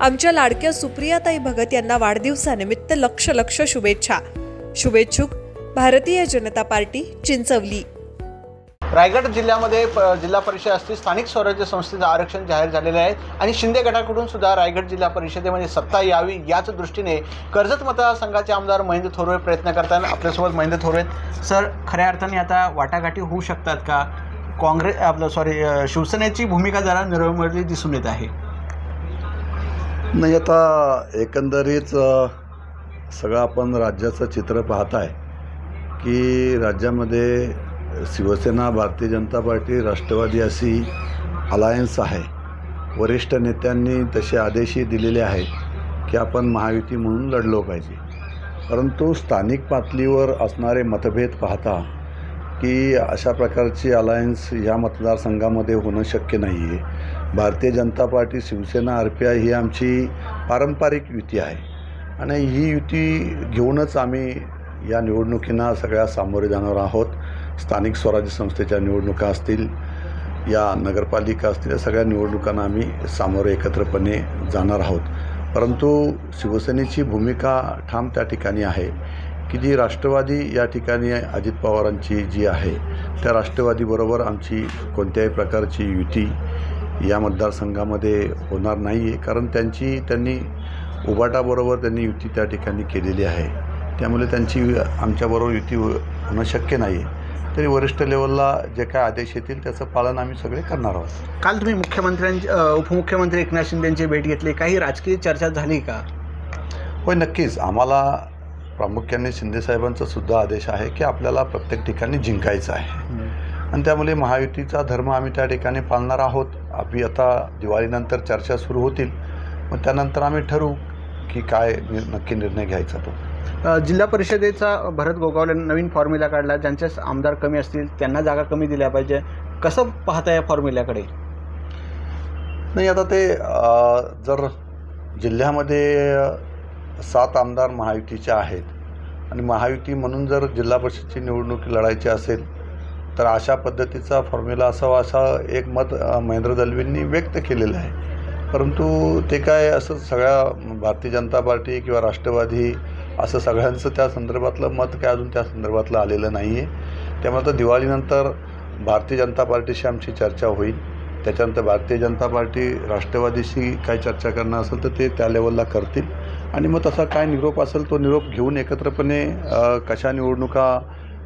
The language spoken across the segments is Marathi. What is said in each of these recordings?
आमच्या लाडक्या सुप्रियाताई भगत यांना वाढदिवसानिमित्त लक्ष लक्ष शुभेच्छा. शुभेच्छुक भारतीय जनता पार्टी चिंचवली. रायगड जिल्ह्यामध्ये प- जिल्हा परिषद असतील स्थानिक स्वराज्य संस्थेचं आरक्षण जाहीर झालेलं आहे आणि शिंदे गटाकडून सुद्धा रायगड जिल्हा परिषदेमध्ये सत्ता यावी याच दृष्टीने कर्जत मतदारसंघाचे आमदार महेंद्र थोरवे प्रयत्न करतात आपल्यासोबत महेंद्र थोरवे सर खऱ्या अर्थाने आता वाटाघाटी होऊ शकतात का? काँग्रेस आपलं सॉरी शिवसेनेची भूमिका जरा निरवळली दिसून येत आहे. नाही आता एकंदरीत सगळं आपण राज्याचं चित्र पाहत आहे की राज्यामध्ये शिवसेना भारतीय जनता पार्टी राष्ट्रवादी अशी अलायन्स आहे. वरिष्ठ नेत्यांनी तसे आदेशही दिलेले आहेत की आपण महायुती म्हणून लढलो पाहिजे. परंतु स्थानिक पातळीवर असणारे मतभेद पाहता की अशा प्रकारची अलायन्स या मतदारसंघामध्ये होणं शक्य नाही आहे Bharatiya Janata Party Shivsena R P I ही आमची पारंपरिक युती आहे. आणि ही युती घेऊनच आम्ही या निवडणुकींना सगळ्या सामोरे जाणार आहोत. स्थानिक स्वराज्य संस्थेच्या निवडणुका असतील या नगरपालिका असतील या सगळ्या निवडणुकांना आम्ही सामोरे एकत्रपणे जाणार आहोत. परंतु शिवसेनेची भूमिका ठाम त्या ठिकाणी आहे की जी राष्ट्रवादी या ठिकाणी अजित पवारांची जी आहे त्या राष्ट्रवादीबरोबर आमची कोणत्याही प्रकारची युती या मतदारसंघामध्ये होणार नाही आहे कारण त्यांची त्यांनी उबाटाबरोबर त्यांनी युती त्या ठिकाणी केलेली आहे. त्यामुळे त्यांची आमच्याबरोबर युती हो- होणं शक्य नाही आहे तरी वरिष्ठ लेवलला जे काय आदेश येतील त्याचं पालन आम्ही सगळे करणार आहोत. काल तुम्ही मुख्यमंत्र्यांची उपमुख्यमंत्री एकनाथ शिंदेची भेट घेतली. काही राजकीय चर्चा झाली का? होय नक्कीच. आम्हाला प्रामुख्याने शिंदेसाहेबांचा सुद्धा आदेश आहे की आपल्याला प्रत्येक ठिकाणी जिंकायचं आहे. आणि त्यामुळे महायुतीचा धर्म आम्ही त्या ठिकाणी पाळणार आहोत. आपली आता दिवाळीनंतर चर्चा सुरू होतील मग त्यानंतर आम्ही ठरवू की काय नक्की निर्णय घ्यायचा तो. जिल्हा परिषदेचा भरत गोगावले नवीन फॉर्म्युला काढला. ज्यांचे आमदार कमी असतील त्यांना जागा कमी दिल्या पाहिजे. कसं पाहता या फॉर्म्युल्याकडे नाही आता ते जर जिल्ह्यामध्ये सात आमदार महायुतीचे आहेत आणि महायुती म्हणून जर जिल्हा परिषदची निवडणूक लढायची असेल तर अशा पद्धतीचा फॉर्म्युला असावा असा एक मत महेंद्र दलवींनी व्यक्त केलेलं आहे. परंतु ते काय असं सगळ्या भारतीय जनता पार्टी किंवा राष्ट्रवादी असं सगळ्यांचं त्या संदर्भातलं मत काय अजून त्या संदर्भातलं आलेलं नाही आहे त्यामुळे आता दिवाळीनंतर भारतीय जनता पार्टीशी आमची चर्चा होईल. त्याच्यानंतर भारतीय जनता पार्टी राष्ट्रवादीशी काय चर्चा करणार असेल तर ते त्या लेवलला करतील. आणि मग तसा काय निरोप असेल तो निरोप घेऊन एकत्रपणे कशा निवडणुका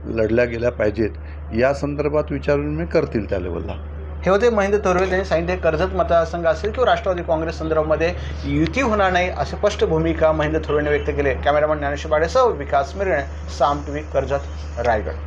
लढल्या गेल्या पाहिजेत या संदर्भात विचारून मी करतील त्या लेवलला हे होते महेंद्र तोरवे यांनी सांगितले कर्जत मतदारसंघ असेल किंवा राष्ट्रवादी काँग्रेस संदर्भामध्ये युती होणार नाही अशी स्पष्ट भूमिका महेंद्र थोरवेने व्यक्त केली. कॅमेरामन ज्ञानेश्वर बाडेसह विकास मिरणे साम टीव्ही कर्जत रायगड.